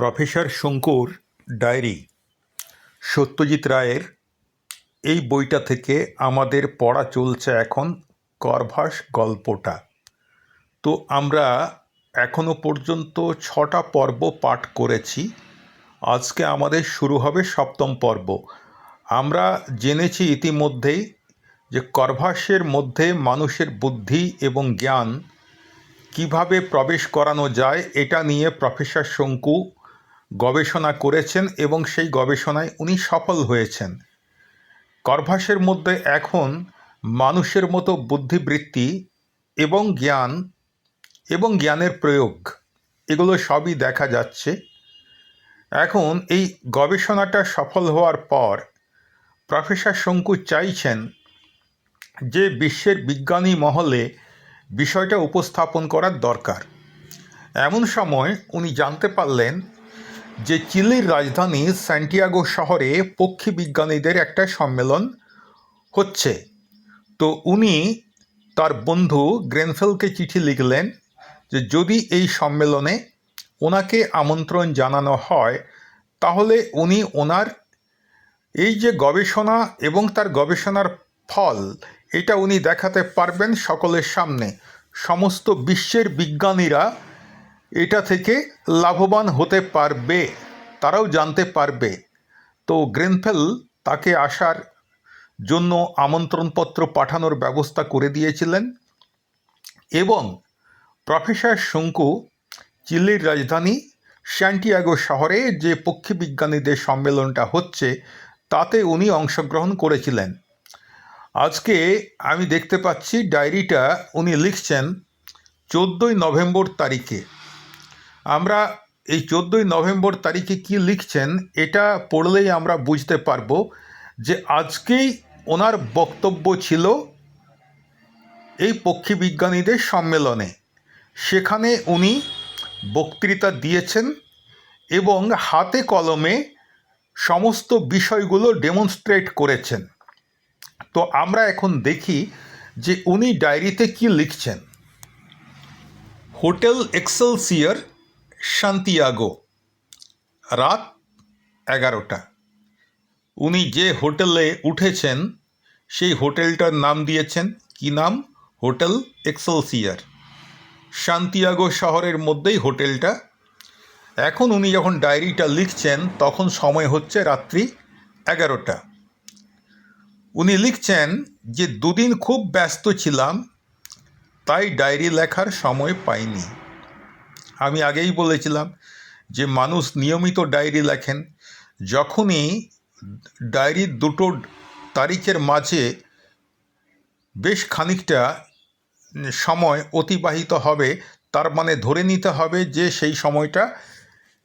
Professor শঙ্কুর diary, Satyajit রায়ের, এই বইটা থেকে আমাদের পড়া চলছে এখন করভাস গল্পটা। তো আমরা এখনও পর্যন্ত ছটা পর্ব পাঠ করেছি। আজকে আমাদের শুরু হবে সপ্তম পর্ব। আমরা জেনেছি ইতিমধ্যেই যে করভাসের মধ্যে মানুষের বুদ্ধি এবং জ্ঞান কীভাবে প্রবেশ করানো যায়, এটা নিয়ে প্রফেসর শঙ্কু গবেষণা করেছেন এবং সেই গবেষণায় উনি সফল হয়েছেন। করভাসের মধ্যে এখন মানুষের মতো বুদ্ধিবৃত্তি এবং জ্ঞান এবং জ্ঞানের প্রয়োগ, এগুলো সবই দেখা যাচ্ছে। এখন এই গবেষণাটা সফল হওয়ার পর প্রফেসর শঙ্কু চাইছেন যে বিশ্বের বিজ্ঞানী মহলে বিষয়টা উপস্থাপন করার দরকার। এমন সময় উনি জানতে পারলেন যে চিলির রাজধানী স্যান্টিয়াগো শহরে পক্ষী বিজ্ঞানীদের একটা সম্মেলন হচ্ছে। তো উনি তার বন্ধু গ্রেনফেলকে চিঠি লিখলেন যে, যদি এই সম্মেলনে ওনাকে আমন্ত্রণ জানানো হয়, তাহলে উনি ওনার এই যে গবেষণা এবং তার গবেষণার ফল, এটা উনি দেখাতে পারবেন সকলের সামনে। সমস্ত বিশ্বের বিজ্ঞানীরা এটা থেকে লাভবান হতে পারবে, তারাও জানতে পারবে। তো গ্রেনফেল তাকে আসার জন্য আমন্ত্রণপত্র পাঠানোর ব্যবস্থা করে দিয়েছিলেন এবং প্রফেসর শঙ্কু চিলির রাজধানী স্যান্টিয়াগো শহরে যে পক্ষী বিজ্ঞানীদের সম্মেলনটা হচ্ছে, তাতে উনি অংশগ্রহণ করেছিলেন। আজকে আমি দেখতে পাচ্ছি ডায়েরিটা উনি লিখছেন, চোদ্দোই নভেম্বর তারিখে। আমরা এই চোদ্দোই নভেম্বর তারিখে কি লিখছেন, এটা পড়লেই আমরা বুঝতে পারব যে আজকেই ওনার বক্তব্য ছিল এই পক্ষী বিজ্ঞানীদের সম্মেলনে। সেখানে উনি বক্তৃতা দিয়েছেন এবং হাতে কলমে সমস্ত বিষয়গুলো ডেমনস্ট্রেট করেছেন। তো আমরা এখন দেখি যে উনি ডায়েরিতে কি লিখছেন। হোটেল এক্সেলসিয়ার শান্তিয়াগো রাত এগারোটা। উনি যে হোটেলে উঠেছেন, সেই হোটেলটার নাম দিয়েছেন কি নাম? হোটেল এক্সেলসিয়ার। শান্তিয়াগো শহরের মধ্যেই হোটেলটা। এখন উনি যখন ডায়েরিটা লিখছেন, তখন সময় হচ্ছে রাত্রি এগারোটা। উনি লিখছেন যে, দুদিন খুব ব্যস্ত ছিলাম, তাই ডায়েরি লেখার সময় পাইনি। আমি আগেই বলেছিলাম যে মানুষ নিয়মিত ডায়েরি লেখেন, যখনই ডায়েরির দুটো তারিখের মাঝে বেশ খানিকটা সময় অতিবাহিত হবে, তার মানে ধরে নিতে হবে যে সেই সময়টা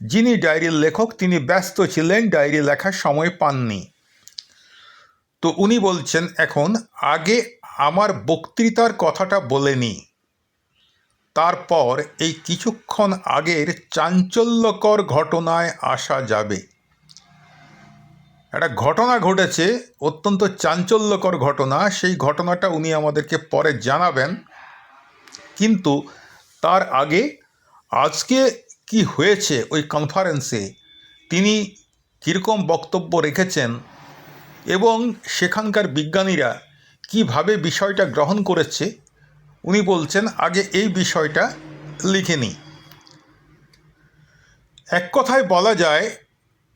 যিনি ডায়েরির লেখক, তিনি ব্যস্ত ছিলেন, ডায়েরি লেখার সময় পাননি। তো উনি বলছেন, এখন আগে আমার বক্তৃতার কথাটা বলে নিই তারপর এই কিছুক্ষণ আগের চাঞ্চল্যকর ঘটনায় আসা যাবে। একটা ঘটনা ঘটেছে, অত্যন্ত চাঞ্চল্যকর ঘটনা, সেই ঘটনাটা উনি আমাদেরকে পরে জানাবেন। কিন্তু তার আগে আজকে কি হয়েছে ওই কনফারেন্সে তিনি কীরকম বক্তব্য রেখেছেন? এবং সেখানকার বিজ্ঞানীরা কীভাবে বিষয়টা গ্রহণ করেছে? উনি বলছেন, আগে এই বিষয়টা লিখে নিই। এক কথায় বলা যায়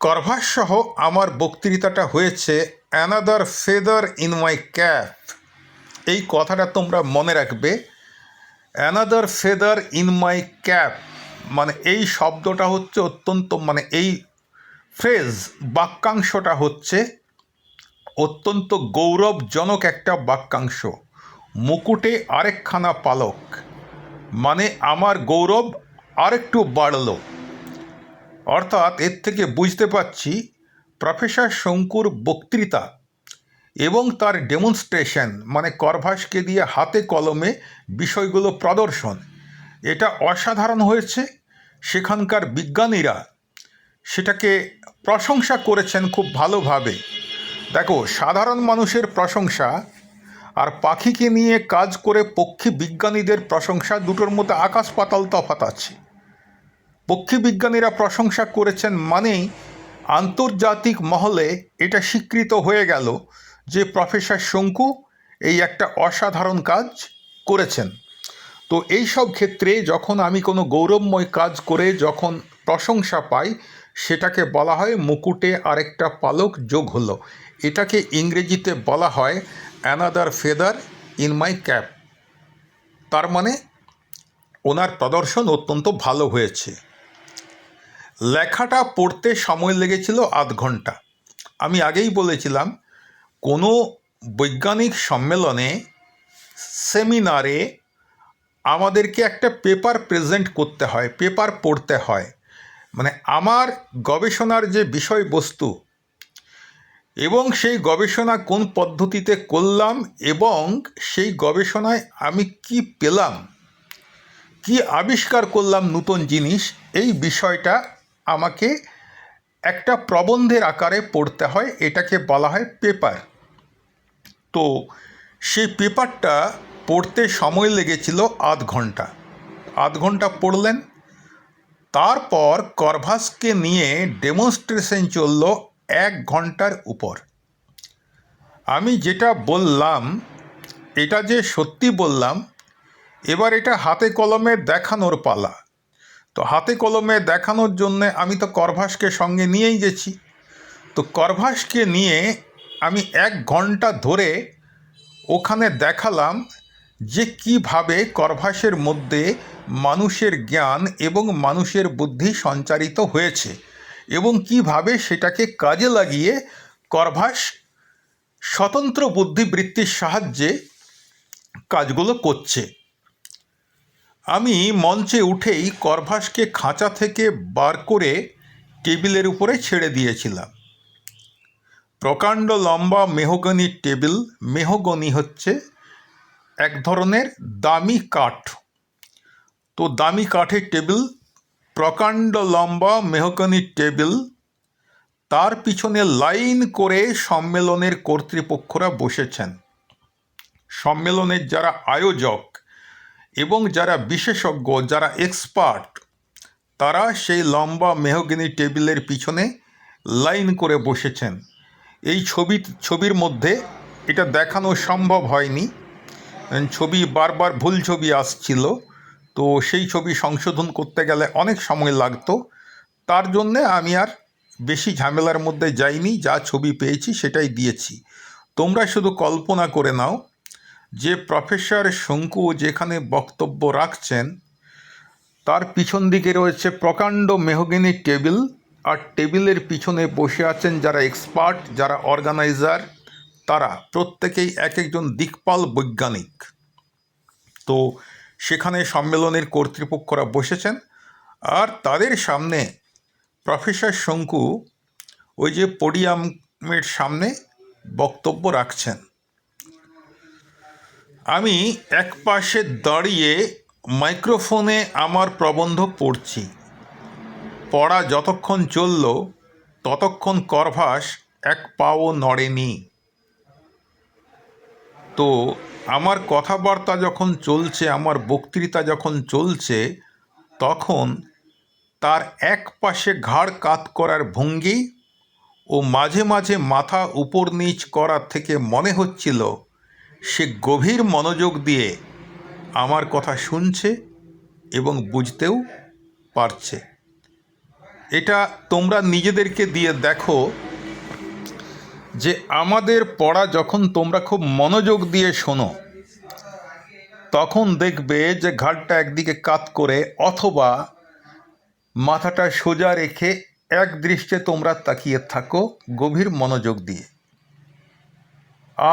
করভাস সহ আমার বক্তৃতাটা হয়েছে another feather in my cap এই কথাটা তোমরা মনে রাখবে another feather in my cap মানে এই শব্দটা হচ্ছে অত্যন্ত মানে এই ফ্রেজ বাক্যাংশটা হচ্ছে অত্যন্ত গৌরবজনক একটা বাক্যাংশ। মুকুটে আরেকখানা পালক। মানে আমার গৌরব আরেকটু বাড়ল। অর্থাৎ এর থেকে বুঝতে পারছি প্রফেসর শঙ্কুর বক্তৃতা এবং তার ডেমনস্ট্রেশন মানে করভাসকে দিয়ে হাতে কলমে বিষয়গুলো প্রদর্শন। এটা অসাধারণ হয়েছে। সেখানকার বিজ্ঞানীরা সেটাকে প্রশংসা করেছেন খুব ভালোভাবে। দেখো, সাধারণ মানুষের প্রশংসা আর পাখিকে নিয়ে কাজ করে পক্ষী বিজ্ঞানীদের প্রশংসা, দুটোর মধ্যে আকাশ পাতাল তফাত আছে। পক্ষী বিজ্ঞানীরা প্রশংসা করেছেন মানেই আন্তর্জাতিক মহলে এটা স্বীকৃত হয়ে গেল যে প্রফেসর শঙ্কু এই একটা অসাধারণ কাজ করেছেন। তো এই সব ক্ষেত্রে যখন আমি কোনো গৌরবময় কাজ করে যখন প্রশংসা পাই, সেটাকে বলা হয় মুকুটে আরেকটা পালক যোগ হলো। এটাকে ইংরেজিতে বলা হয় another feather in my cap তার মানে ওনার প্রদর্শন অত্যন্ত ভালো হয়েছে। লেখাটা পড়তে সময় লেগেছিল আধ ঘণ্টা। আমি আগেই বলেছিলাম, কোনো বৈজ্ঞানিক সম্মেলনে, সেমিনারে আমাদেরকে একটা পেপার প্রেজেন্ট করতে হয়, পেপার পড়তে হয়। মানে আমার গবেষণার যে বিষয়বস্তু এবং সেই গবেষণা কোন পদ্ধতিতে করলাম এবং সেই গবেষণায় আমি কি পেলাম? কি আবিষ্কার করলাম নতুন জিনিস? এই বিষয়টা আমাকে একটা প্রবন্ধের আকারে পড়তে হয়, এটাকে বলা হয় পেপার। তো সেই পেপারটা পড়তে সময় লেগেছিল আধ ঘণ্টা। আধ ঘণ্টা পড়লেন, তারপর করভাসকে নিয়ে ডেমনস্ট্রেশন চলল এক ঘণ্টার উপর। আমি যেটা বললাম, এটা যে সত্যি বললাম, এবার এটা হাতে কলমে দেখানোর পালা। তো হাতে কলমে দেখানোর জন্যে আমি তো করভাসকে সঙ্গে নিয়েই গেছি। তো করভাসকে নিয়ে আমি এক ঘণ্টা ধরে ওখানে দেখালাম যে কীভাবে করভাসের মধ্যে মানুষের জ্ঞান এবং মানুষের বুদ্ধি সঞ্চারিত হয়েছে। এবং কীভাবে সেটাকে কাজে লাগিয়ে করভাস স্বতন্ত্র বুদ্ধিবৃত্তির সাহায্যে কাজগুলো করছে। আমি মঞ্চে উঠেই করভাসকে খাঁচা থেকে বার করে টেবিলের উপরে ছেড়ে দিয়েছিলাম। প্রকাণ্ড লম্বা মেহগনি টেবিল, মেহগনি হচ্ছে এক ধরনের দামি কাঠ। তো দামি কাঠের টেবিল প্রকাণ্ড লম্বা মেহগনি টেবিল, তার পিছনে লাইন করে সম্মেলনের কর্তৃপক্ষরা বসেছেন। সম্মেলনের যারা আয়োজক এবং যারা বিশেষজ্ঞ, যারা এক্সপার্ট, তারা সেই লম্বা মেহগিনি টেবিলের পিছনে লাইন করে বসেছেন। এই ছবি, ছবির মধ্যে এটা দেখানো সম্ভব হয়নি। ছবি বারবার ভুল ছবি আসছিল। তো সেই ছবি সংশোধন করতে গেলে অনেক সময় লাগতো। তার জন্যে আমি আর বেশি ঝামেলার মধ্যে যাইনি, যা ছবি পেয়েছি সেটাই দিয়েছি। তোমরা শুধু কল্পনা করে নাও যে প্রফেসর শঙ্কু যেখানে বক্তব্য রাখছেন, তার পিছন দিকে রয়েছে প্রকাণ্ড মেহগিনি টেবিল আর টেবিলের পিছনে বসে আছেন যারা এক্সপার্ট, যারা অর্গানাইজার, তারা প্রত্যেকেই এক একজন দিকপাল বৈজ্ঞানিক। তো সেখানে সম্মেলনের কর্তৃপক্ষরা বসেছেন। আর তাদের সামনে প্রফেসর শঙ্কু ওই যে পোডিয়ামের সামনে বক্তব্য রাখছেন। আমি এক পাশে দাঁড়িয়ে মাইক্রোফোনে আমার প্রবন্ধ পড়ছি। পড়া যতক্ষণ চলল, ততক্ষণ করভাস এক পাও নড়েনি। তো আমার কথাবার্তা যখন চলছে, আমার বক্তৃতা যখন চলছে, তখন তার এক পাশে ঘাড় কাত করার ভঙ্গি ও মাঝে মাঝে মাথা উপর নিচ করার থেকে মনে হচ্ছিল সে গভীর মনোযোগ দিয়ে আমার কথা শুনছে এবং বুঝতেও পারছে। এটা তোমরা নিজেদেরকে দিয়ে দেখো যে আমাদের পড়া যখন তোমরা খুব মনোযোগ দিয়ে শোনো, তখন দেখবে যে ঘাটটা একদিকে কাত করে অথবা মাথাটা সোজা রেখে এক দৃষ্টে তোমরা তাকিয়ে থাকো গভীর মনোযোগ দিয়ে।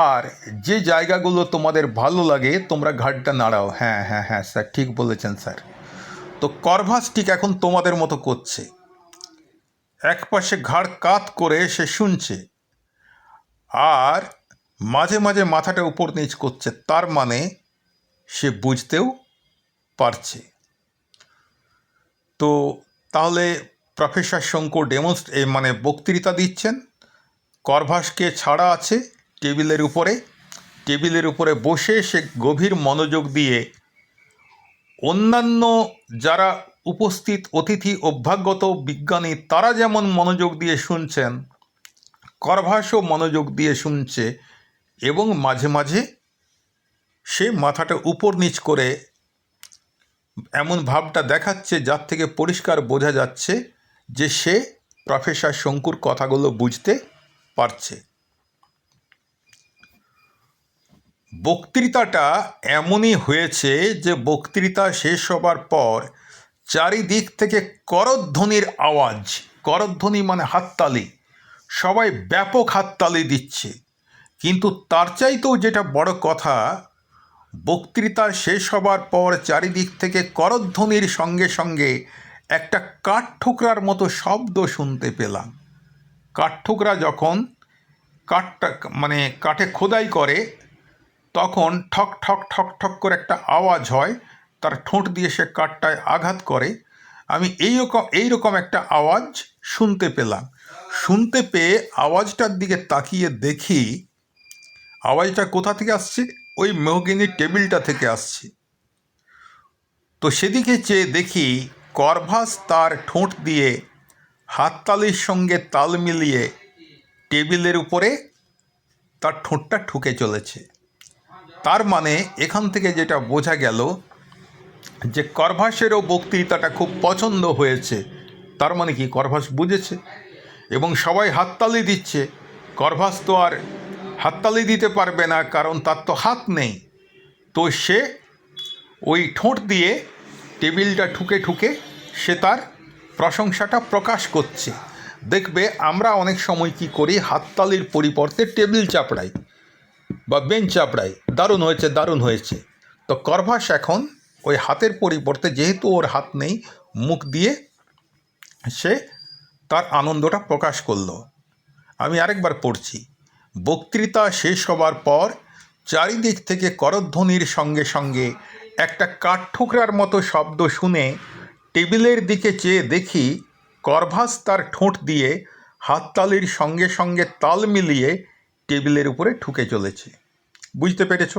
আর যে জায়গাগুলো তোমাদের ভালো লাগে, তোমরা ঘাটটা নাড়াও। হ্যাঁ হ্যাঁ হ্যাঁ স্যার, ঠিক বলেছেন, স্যার। তো করভাস ঠিক এখন তোমাদের মতো করছে। এক পাশে ঘাড় কাত করে সে শুনছে আর মাঝে মাঝে মাথাটা উপর নিচ করছে, তার মানে সে বুঝতেও পারছে। তো তাহলে প্রফেসর শঙ্কর ডেমনস্ট মানে বক্তৃতা দিচ্ছেন। করভাসকে ছাড়া আছে টেবিলের উপরে। টেবিলের উপরে বসে সে গভীর মনোযোগ দিয়ে অন্যান্য যারা উপস্থিত অতিথি অভ্যাগত বিজ্ঞানী, তারা যেমন মনোযোগ দিয়ে শুনছেন করভাসও মনোযোগ দিয়ে শুনছে এবং মাঝে মাঝে সে মাথাটা উপর নিচ করে এমন ভাবটা দেখাচ্ছে যার থেকে পরিষ্কার বোঝা যাচ্ছে যে সে প্রফেসর শঙ্কুর কথাগুলো বুঝতে পারছে। বক্তৃতাটা এমনই হয়েছে যে বক্তৃতা শেষ হবার পর চারিদিক থেকে করধ্বনির আওয়াজ, করধ্বনি মানে হাততালি সবাই ব্যাপক হাততালি দিচ্ছে। কিন্তু তার চাইতেও যেটা বড় কথা, বক্তৃতা শেষ হবার পর চারিদিক থেকে করধ্বনির সঙ্গে সঙ্গে একটা কাঠঠোকরার মতো শব্দ শুনতে পেলাম। কাঠঠোকরা যখন কাঠটা মানে কাঠে খোদাই করে, তখন ঠক ঠক ঠক ঠক করে একটা আওয়াজ হয়, তার ঠোঁট দিয়ে সে কাঠটায় আঘাত করে। আমি এই রকম এইরকম একটা আওয়াজ শুনতে পেলাম। শুনতে পেয়ে আওয়াজটার দিকে তাকিয়ে দেখি আওয়াজটা কোথা থেকে আসছে? ওই মেহগিনির টেবিলটা থেকে আসছে। তো সেদিকে চেয়ে দেখি করভাস তার ঠোঁট দিয়ে হাততালির সঙ্গে তাল মিলিয়ে টেবিলের উপরে তার ঠোঁটটা ঠুকে চলেছে। তার মানে এখান থেকে যেটা বোঝা গেল যে করভাসেরও বক্তৃতাটা খুব পছন্দ হয়েছে। তার মানে কি করভাস বুঝেছে? এবং সবাই হাততালি দিচ্ছে। করভাস তো আর হাততালি দিতে পারবে না, কারণ তার তো হাত নেই। তো সে ওই ঠোঁট দিয়ে টেবিলটা ঠুকে ঠুকে সে তার প্রশংসাটা প্রকাশ করছে। দেখবে আমরা অনেক সময় কি করি, হাততালির পরিবর্তে টেবিল চাপড়াই বা বেঞ্চ চাপড়াই। দারুণ হয়েছে দারুণ হয়েছে। তো করভাস এখন ওই হাতের পরিবর্তে, যেহেতু ওর হাত নেই, মুখ দিয়ে সে তার আনন্দটা প্রকাশ করল। আমি আরেকবার পড়ছি। বক্তৃতা শেষ হবার পর চারিদিক থেকে করধ্বনির সঙ্গে সঙ্গে একটা কাঠঠোকরার মতো শব্দ শুনে টেবিলের দিকে চেয়ে দেখি করভাস তার ঠোঁট দিয়ে হাততালির সঙ্গে সঙ্গে তাল মিলিয়ে টেবিলের উপরে ঠুকে চলেছে। বুঝতে পেরেছ?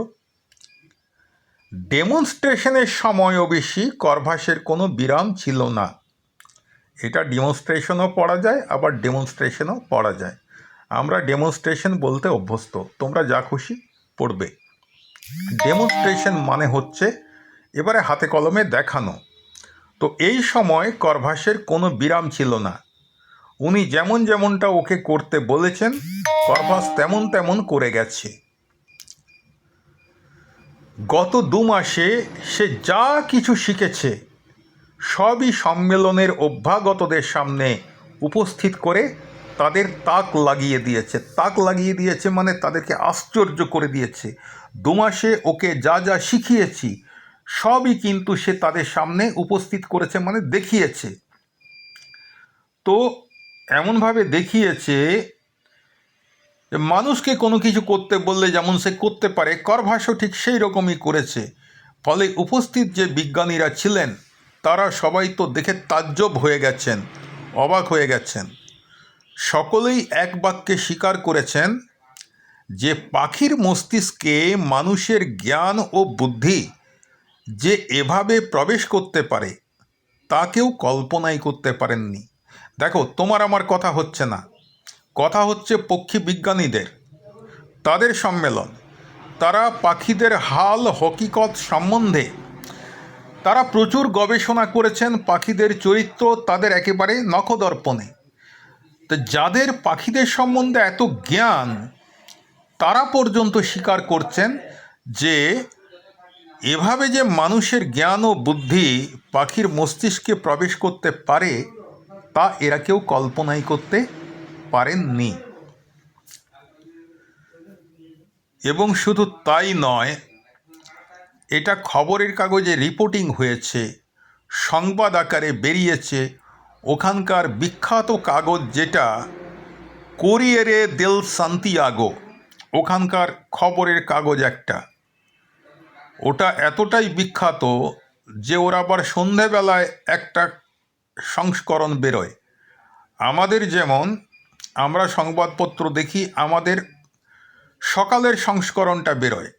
ডেমনস্ট্রেশনের সময়ও বেশি করভাসের কোনো বিরাম ছিল না। এটা ডেমনস্ট্রেশনও পড়া যায়, আবার ডেমনস্ট্রেশনও পড়া যায়। আমরা ডেমনস্ট্রেশন বলতে অভ্যস্ত, তোমরা যা খুশি পড়বে। ডেমনস্ট্রেশন মানে হচ্ছে, এবারে হাতে কলমে দেখানো। তো এই সময় করভাসের কোনো বিরাম ছিল না। উনি যেমন যেমনটা ওকে করতে বলেছেন, করভাস তেমন তেমন করে গেছে। গত দু মাসে সে যা কিছু শিখেছে সবই সম্মেলনের অভ্যাগতদের সামনে উপস্থিত করে তাদের তাক লাগিয়ে দিয়েছে। তাক লাগিয়ে দিয়েছে মানে তাদেরকে আশ্চর্য করে দিয়েছে। দুমাসে ওকে যা যা শিখিয়েছি, সবই কিন্তু সে তাদের সামনে উপস্থিত করেছে মানে দেখিয়েছে। তো এমনভাবে দেখিয়েছে মানুষকে কোনো কিছু করতে বললে যেমন সে করতে পারে, করভাসও ঠিক সেই রকমই করেছে। ফলে উপস্থিত যে বিজ্ঞানীরা ছিলেন তারা সবাই তো দেখে তাজ্জব হয়ে গেছেন, অবাক হয়ে গেছেন। সকলেই এক বাক্যে স্বীকার করেছেন যে পাখির মস্তিষ্কে মানুষের জ্ঞান ও বুদ্ধি যে এভাবে প্রবেশ করতে পারে, তা কেউ কল্পনাই করতে পারেননি। দেখো, তোমার আমার কথা হচ্ছে না। কথা হচ্ছে পক্ষী বিজ্ঞানীদের। তাদের সম্মেলন। তারা পাখিদের হাল হকিকত সম্বন্ধে তারা প্রচুর গবেষণা করেছেন পাখিদের চরিত্র, তাদের একেবারে নখদর্পণে। তো যাদের পাখিদের সম্বন্ধে এত জ্ঞান, তারা পর্যন্ত স্বীকার করছেন যে, এভাবে যে মানুষের জ্ঞান ও বুদ্ধি পাখির মস্তিষ্কে প্রবেশ করতে পারে, তা এরা কেউ কল্পনাই করতে পারেননি। এবং শুধু তাই নয় এটা খবরের কাগজে রিপোর্টিং হয়েছে। সংবাদ আকারে বেরিয়েছে। ওখানকার বিখ্যাত কাগজ যেটা, কোরিয়ারে দেল সান্তিয়াগো। ওখানকার খবরের কাগজ একটা। ওটা এতটাই বিখ্যাত যে ওর আবার সন্ধেবেলায় একটা সংস্করণ বেরোয়। আমাদের যেমন, আমরা সংবাদপত্র দেখি, আমাদের সকালের সংস্করণটা বেরোয়।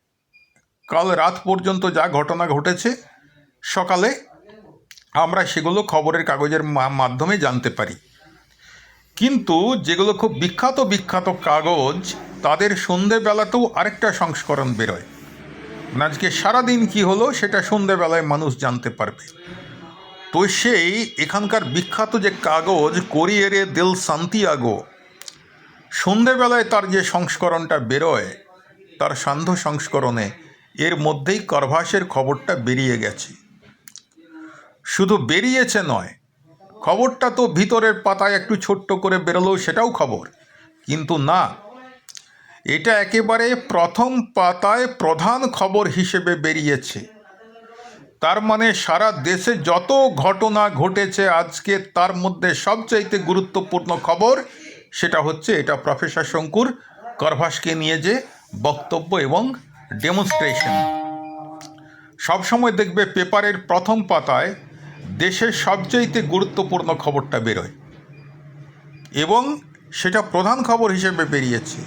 কাল রাত পর্যন্ত যা ঘটনা ঘটেছে, সকালে আমরা সেগুলো খবরের কাগজের মাধ্যমে জানতে পারি। কিন্তু যেগুলো খুব বিখ্যাত বিখ্যাত কাগজ, তাদের সন্ধেবেলাতেও আরেকটা সংস্করণ বেরোয়। মানে আজকে সারাদিন কি হলো, সেটা সন্ধেবেলায় মানুষ জানতে পারবে। তো সেই এখানকার বিখ্যাত যে কাগজ, কোরিয়ারে দেল সান্তিয়াগো, সন্ধেবেলায় তার যে সংস্করণটা বেরোয়, তার সান্ধ্য সংস্করণে এর মধ্যেই করভাসের খবরটা বেরিয়ে গেছে। শুধু বেরিয়েছে নয়, খবরটা তো ভিতরের পাতায় একটু ছোট্ট করে বেরোলেও সেটাও খবর। কিন্তু না, এটা একেবারে প্রথম পাতায় প্রধান খবর হিসেবে বেরিয়েছে। তার মানে সারা দেশে যত ঘটনা ঘটেছে আজকে, তার মধ্যে সবচাইতে গুরুত্বপূর্ণ খবর সেটা হচ্ছে এটা প্রফেসর শঙ্কুর করভাসকে নিয়ে যে বক্তব্য এবং ডেমনস্ট্রেশন সবসময় দেখবে পেপারের প্রথম পাতায় দেশের সবচাইতে গুরুত্বপূর্ণ খবরটা বেরোয়। এবং সেটা প্রধান খবর হিসেবে বেরিয়েছে।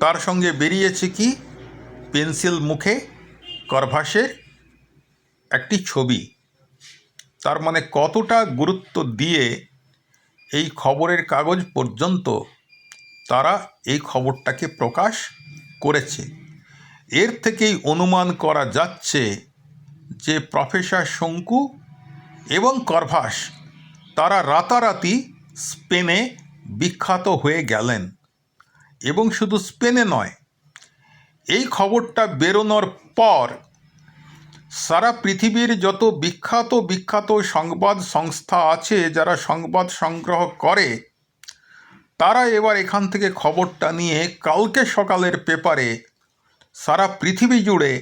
তার সঙ্গে বেরিয়েছে কি? পেন্সিল মুখে করভাসের একটি ছবি। তার মানে কতটা গুরুত্ব দিয়ে এই খবরের কাগজ পর্যন্ত তারা এই খবরটাকে প্রকাশ করেছে। এর থেকেই অনুমান করা যাচ্ছে যে প্রফেসর শঙ্কু এবং করভাস তারা রাতারাতি স্পেনে বিখ্যাত হয়ে গেলেন। এবং শুধু স্পেনে নয়, এই খবরটা বেরোনোর পর সারা পৃথিবীর যত বিখ্যাত বিখ্যাত সংবাদ সংস্থা আছে যারা সংবাদ সংগ্রহ করে, তারা এবার এখান থেকে খবরটা নিয়ে কালকে সকালের পেপারে সারা পৃথিবী জুড়ে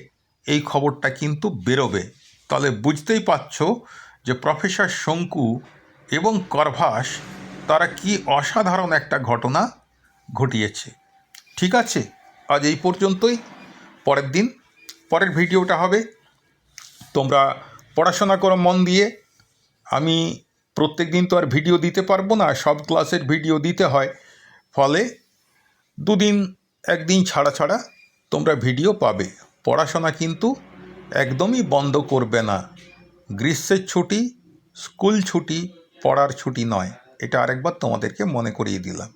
এই খবরটা কিন্তু বেরোবে। তাহলে বুঝতেই পারছ যে প্রফেসর শঙ্কু এবং করভাস তারা কি অসাধারণ একটা ঘটনা ঘটিয়েছে। ঠিক আছে? আজ এই পর্যন্তই। পরের দিন, পরের ভিডিওটা হবে। তোমরা পড়াশোনা করো মন দিয়ে। আমি প্রত্যেক দিন তো আর ভিডিও দিতে পারব না, সব ক্লাসের ভিডিও দিতে হয়। ফলে দুদিন, একদিন ছাড়া ছাড়া তোমরা ভিডিও পাবে। পড়াশোনা কিন্তু একদমই বন্ধ করবে না। গ্রীষ্মের ছুটি, স্কুল ছুটি, পড়ার ছুটি নয়। এটা আরেকবার তোমাদেরকে মনে করিয়ে দিলাম।